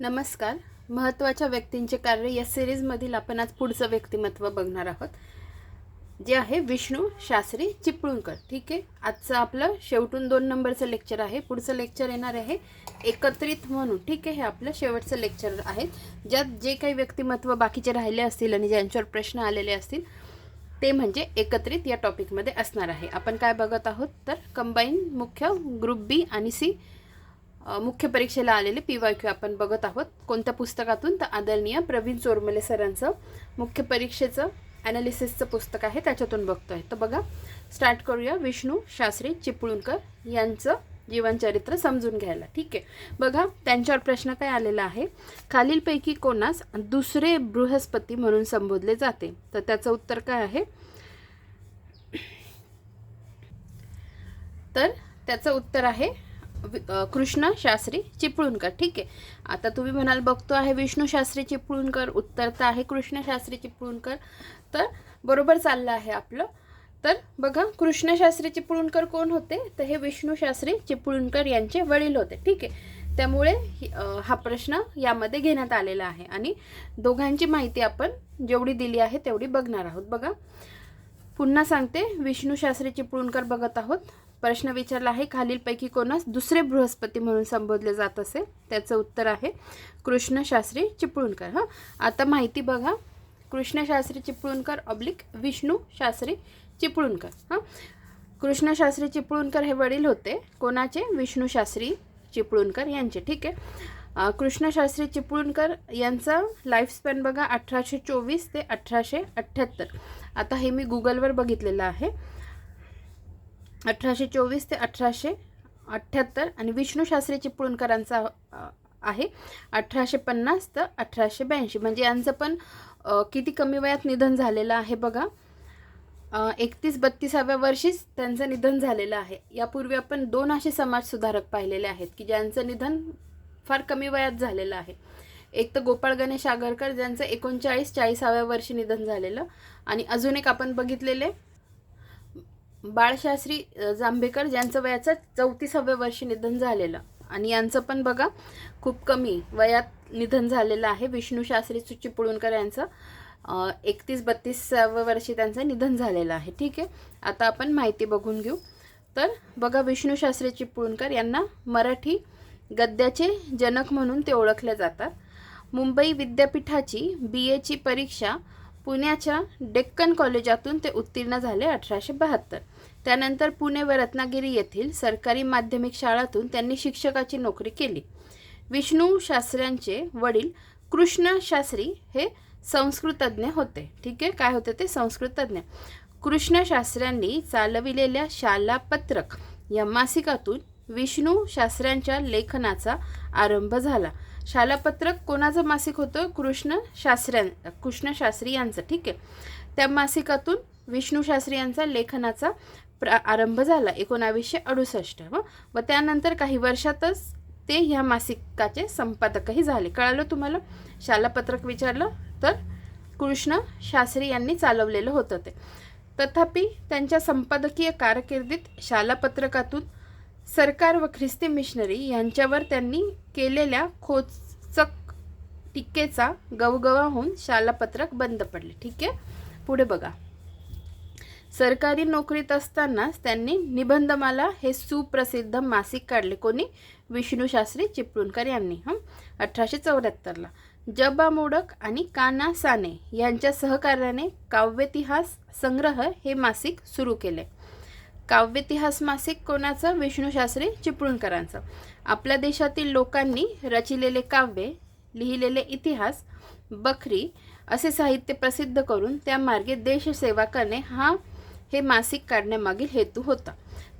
नमस्कार. महत्त्वाच्या व्यक्तींचे कार्य या सिरीजमधील आपण आज पुढचं व्यक्तिमत्व बघणार आहोत जे आहे विष्णू शास्त्री चिपळूणकर. ठीक आहे? आजचं आपलं शेवटून दोन नंबरचं लेक्चर आहे. पुढचं लेक्चर येणार आहे एकत्रित म्हणून. ठीक आहे? हे आपलं शेवटचं लेक्चर आहे. ज्यात जे काही व्यक्तिमत्व बाकीचे राहिले असतील आणि ज्यांच्यावर प्रश्न आलेले असतील ते म्हणजे एकत्रित या टॉपिकमध्ये असणार आहे. आपण काय बघत आहोत? तर कंबाईन मुख्य ग्रुप बी आणि सी मुख्य परीक्षेला आलेले पी वाय क्यू आपण बघत आहोत. कोणत्या पुस्तकातून? तर आदरणीय प्रवीण चोरमले सरांचं मुख्य परीक्षेचं ॲनालिसिसचं पुस्तक आहे त्याच्यातून बघतो आहे तर बघा स्टार्ट करूया. विष्णू शास्त्री चिपळूणकर यांचं जीवनचरित्र समजून घ्यायला. ठीक आहे. बघा त्यांच्यावर प्रश्न काय आलेला आहे? खालीलपैकी कोणास दुसरे बृहस्पती म्हणून संबोधले जाते? तर त्याचं उत्तर काय आहे? तर त्याचं उत्तर आहे कृष्ण शास्त्री चिपळूणकर. ठीक आहे. आता तुम्ही म्हणाल बघतो आहे विष्णू शास्त्री चिपळूणकर उत्तर तर आहे कृष्ण शास्त्री चिपळूणकर. तर बरोबर चाललं आहे आपलं. तर बघा कृष्ण शास्त्री चिपळूणकर कोण होते? तर हे विष्णू शास्त्री चिपळूणकर यांचे वडील होते. ठीक आहे. त्यामुळे हा प्रश्न यामध्ये घेण्यात आलेला आहे. आणि दोघांची माहिती आपण जेवढी दिली आहे तेवढी बघणार आहोत. बघा. पुन्हा सांगते विष्णू शास्त्री चिपळूणकर बघत आहोत. प्रश्न विचारला आहे खालीलपैकी कोणास दुसरे बृहस्पती म्हणून संबोधले जात असे? त्याचं उत्तर आहे कृष्ण शास्त्री चिपळूणकर. हां. आता माहिती बघा. कृष्ण शास्त्री चिपळूणकर ऑब्लिक विष्णू शास्त्री चिपळूणकर. हां. कृष्ण शास्त्री चिपळूणकर हे वडील होते. कोणाचे? विष्णू शास्त्री चिपळूणकर यांचे. ठीक आहे. कृष्णशास्त्री कृष्ण शास्त्री चिपळूणकर यांचा लाईफस्पॅन बघा अठराशे चोवीस ते अठराशे अठ्ठ्याहत्तर. आता हे मी गुगलवर बघितलेलं आहे. अठराशे चोवीस ते अठराशे अठ्ठ्याहत्तर आणि विष्णू शास्त्री चिपळूणकरांचा आहे. अठराशे पन्नास तर अठराशे ब्याऐंशी. म्हणजे यांचं पण किती कमी वयात निधन झालेलं आहे बघा. एकतीस बत्तीसाव्या वर्षीच त्यांचं निधन झालेलं आहे. यापूर्वी आपण दोन असे समाजसुधारक पाहिलेले आहेत की ज्यांचं निधन फार कमी वयात झालेलं आहे. एक तर गोपाळ गणेश आगरकर ज्यांचं एकोणचाळीस चाळीसाव्या वर्षी निधन झालेलं. आणि अजून एक आपण बघितलेले बाळशास्त्री जांभेकर ज्यांचं वयाचं चौतीसाव्या वर्षी निधन झालेलं. आणि यांचं पण बघा खूप कमी वयात निधन झालेलं आहे. विष्णू शास्त्री चिपळूणकर यांचं एकतीस बत्तीसाव्या वर्षी त्यांचं निधन झालेलं आहे. ठीक आहे? आता आपण माहिती बघून घेऊ. तर बघा विष्णू शास्त्री चिपळूणकर यांना मराठी गद्याचे जनक म्हणून ते ओळखले जातात. मुंबई विद्यापीठाची बी एची परीक्षा पुण्याच्या डेक्कन कॉलेजातून ते उत्तीर्ण झाले अठराशे बहात्तर. त्यानंतर पुणे व रत्नागिरी येथील सरकारी माध्यमिक शाळातून त्यांनी शिक्षकाची नोकरी केली. विष्णू शास्त्र्यांचे वडील कृष्ण शास्त्री हे संस्कृतज्ञ होते. ठीक आहे? काय होते ते? संस्कृतज्ञ. कृष्ण शास्त्र्यांनी चालविलेल्या शालापत्रक या मासिकातून विष्णू शास्त्र्यांच्या लेखनाचा आरंभ झाला. शालापत्रक कोणाचं मासिक होतं? कृष्ण शास्त्र्यां कृष्ण शास्त्री यांचं. ठीक आहे. त्या मासिकातून विष्णू शास्त्री यांचा लेखनाचा प्र आरंभ झाला. एकोणावीसशे अडुसष्ट. व व त्यानंतर काही वर्षातच ते ह्या मासिकाचे संपादकही झाले. कळालं तुम्हाला? शालापत्रक विचारलं तर कृष्ण शास्त्री यांनी चालवलेलं होतं ते. तथापि त्यांच्या संपादकीय कारकिर्दीत शालापत्रकातून सरकार व ख्रिस्ती मिशनरी यांच्यावर त्यांनी केलेल्या खोचक टीकेचा गवगवा होऊन शालापत्रक बंद पडले. ठीक आहे? पुढे बघा. सरकारी नोकरीत असतानाच त्यांनी निबंधमाला हे सुप्रसिद्ध मासिक काढले. कोणी? विष्णू शास्त्री चिपळूणकर यांनी. हं? अठराशे चौऱ्याहत्तरला. जबा मोडक आणि काना साने यांच्या सहकार्याने काव्यतिहास संग्रह हे मासिक सुरू केले. काव्यतिहास मासिक कोणाचं? विष्णू शास्त्री चिपळूणकरांचं. आपल्या देशातील लोकांनी रचिलेले काव्ये लिहिलेले इतिहास बखरी असे साहित्य प्रसिद्ध करून त्या मार्गे देशसेवा करणे हा हे मासिक काढण्यामागील हेतू होता.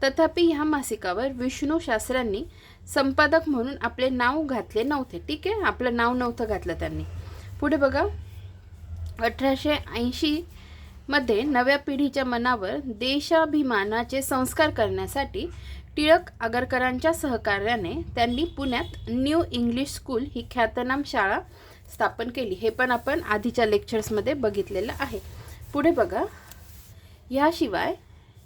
तथापि ह्या मासिकावर विष्णू शास्त्र्यांनी संपादक म्हणून आपले नाव घातले नव्हते. ठीक आहे? आपलं नाव नव्हतं घातलं त्यांनी. पुढे बघा. अठराशे ऐंशी मध्ये नव्या पिढीच्या मनावर देशाभिमानाचे संस्कार करण्यासाठी टिळक आगरकरांच्या सहकार्याने त्यांनी पुण्यात न्यू इंग्लिश स्कूल ही ख्यातनाम शाळा स्थापन केली. हे पण आपण आधीच्या लेक्चर्समध्ये बघितलेलं आहे. पुढे बघा. ह्याशिवाय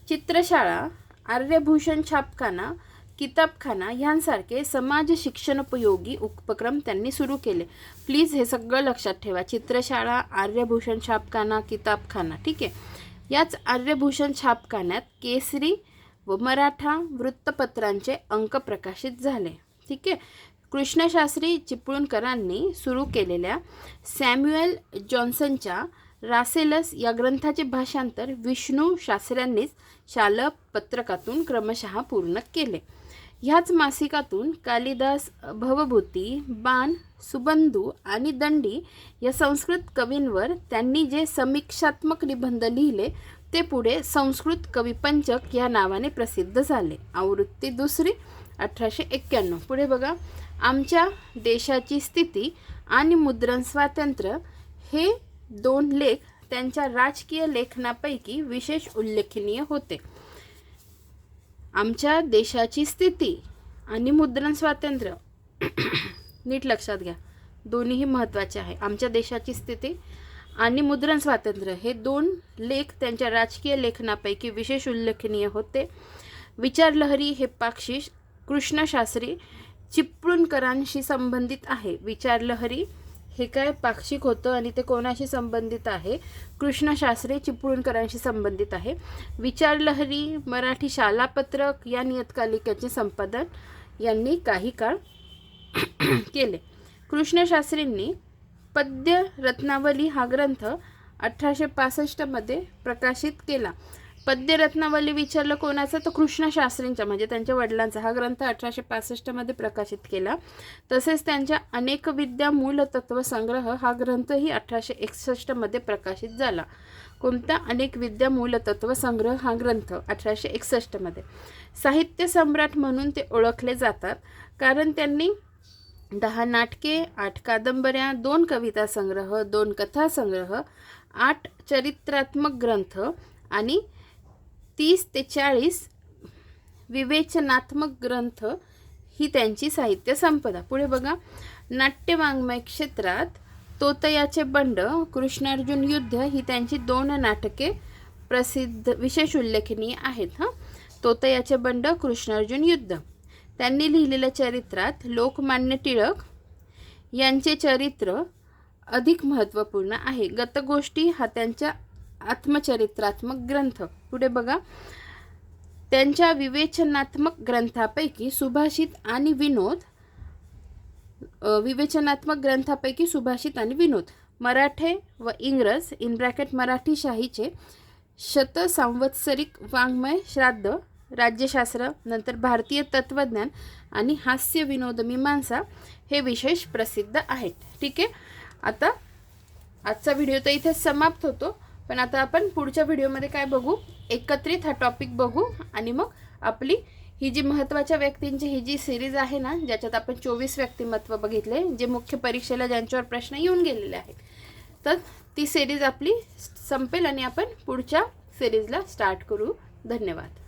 चित्रशाळा आर्यभूषण छापखाना किताबखाना ह्यांसारखे समाज शिक्षणोपयोगी उपक्रम त्यांनी सुरू केले. प्लीज हे सगळं लक्षात ठेवा. चित्रशाळा आर्यभूषण छापखाना किताबखाना ठीक आहे? याच आर्यभूषण छापखान्यात केसरी व मराठा वृत्तपत्रांचे अंक प्रकाशित झाले. ठीक आहे? कृष्णशास्त्री चिपळूणकरांनी सुरू केलेल्या सॅम्युएल जॉन्सनच्या रासेलस या ग्रंथाचे भाषांतर विष्णू शास्त्र्यांनीच शालक पत्रकातून क्रमशः पूर्ण केले. ह्याच मासिकातून कालिदास भवभूती बाण सुबंधू आणि दंडी या संस्कृत कवींवर त्यांनी जे समीक्षात्मक निबंध लिहिले ते पुढे संस्कृत कविपंचक या नावाने प्रसिद्ध झाले. आवृत्ती दुसरी अठराशे एक्क्याण्णव. पुढे बघा. आमच्या देशाची स्थिती आणि मुद्रण स्वातंत्र्य हे दोन लेख त्यांच्या राजकीय लेखनापैकी विशेष उल्लेखनीय होते. आमच्या देशाची स्थिती आणि मुद्रण स्वातंत्र्य. नीट लक्षात घ्या. दोन्हीही महत्त्वाचे आहे. आमच्या देशाची स्थिती आणि मुद्रण स्वातंत्र्य हे दोन लेख त्यांच्या राजकीय लेखनापैकी विशेष उल्लेखनीय होते. विचारलहरी हे पाक्षिश कृष्णशास्त्री चिपळूणकरांशी संबंधित आहे. विचारलहरी हे काय पाक्षिक होतं आणि ते कोणाशी संबंधित आहे? कृष्णशास्त्री चिपळूणकरांशी संबंधित आहे. विचारलहरी मराठी शालापत्रक या नियतकालिकाचे संपादन यांनी काही काळ केले. कृष्णशास्त्रींनी पद्य रत्नावली हा ग्रंथ अठराशे पासष्टमध्ये प्रकाशित केला. पद्यरत्नावली विचारलं कोणाचं तर कृष्णशास्त्रींचा म्हणजे त्यांच्या वडिलांचा. हा ग्रंथ अठराशे पासष्टमध्ये प्रकाशित केला. तसेच त्यांच्या अनेक विद्या मूलतत्व संग्रह हा ग्रंथही अठराशे एकसष्टमध्ये प्रकाशित झाला. कोणता? अनेक विद्या मूलतत्व संग्रह हा ग्रंथ अठराशे एकसष्टमध्ये साहित्य सम्राट म्हणून ते ओळखले जातात. कारण त्यांनी दहा नाटके आठ कादंबऱ्या दोन कविता संग्रह दोन कथा संग्रह आठ चरित्रात्मक ग्रंथ आणि तीस ते चाळीस विवेचनात्मक ग्रंथ ही त्यांची साहित्य संपदा. पुढे बघा. नाट्यवाङ्मय क्षेत्रात तोतयाचे बंड कृष्णार्जुन युद्ध ही त्यांची दोन नाटके प्रसिद्ध विशेष उल्लेखनीय आहेत हां. तोतयाचे बंड कृष्णार्जुन युद्ध. त्यांनी लिहिलेल्या चरित्रात लोकमान्य टिळक यांचे चरित्र अधिक महत्त्वपूर्ण आहे. गतगोष्टी हा त्यांच्या आत्मचरित्रात्मक ग्रंथ. पुढे बघा. त्यांच्या विवेचनात्मक ग्रंथापैकी सुभाषित आणि विनोद विवेचनात्मक ग्रंथापैकी सुभाषित आणि विनोद मराठे व इंग्रज इन ब्रॅकेट मराठी शाहीचे शतसांवत्सरिक वाङ्मय श्राद्ध राज्यशास्त्र नंतर भारतीय तत्त्वज्ञान आणि हास्य विनोद मीमांसा हे विशेष प्रसिद्ध आहेत. ठीक आहे? आता आजचा व्हिडिओ तर इथे समाप्त होतो. पण आता आपण पुढच्या व्हिडिओमध्ये काय बघू? एकत्रित हा टॉपिक बघू आणि मग आपली ही जी महत्त्वाच्या व्यक्तींची ही जी सिरीज आहे ना ज्याच्यात आपण चोवीस व्यक्तिमत्व बघितले जे मुख्य परीक्षेला ज्यांच्यावर प्रश्न येऊन गेलेले आहेत. तर ती सिरीज आपली संपेल आणि आपण पुढच्या सिरीजला स्टार्ट करू. धन्यवाद.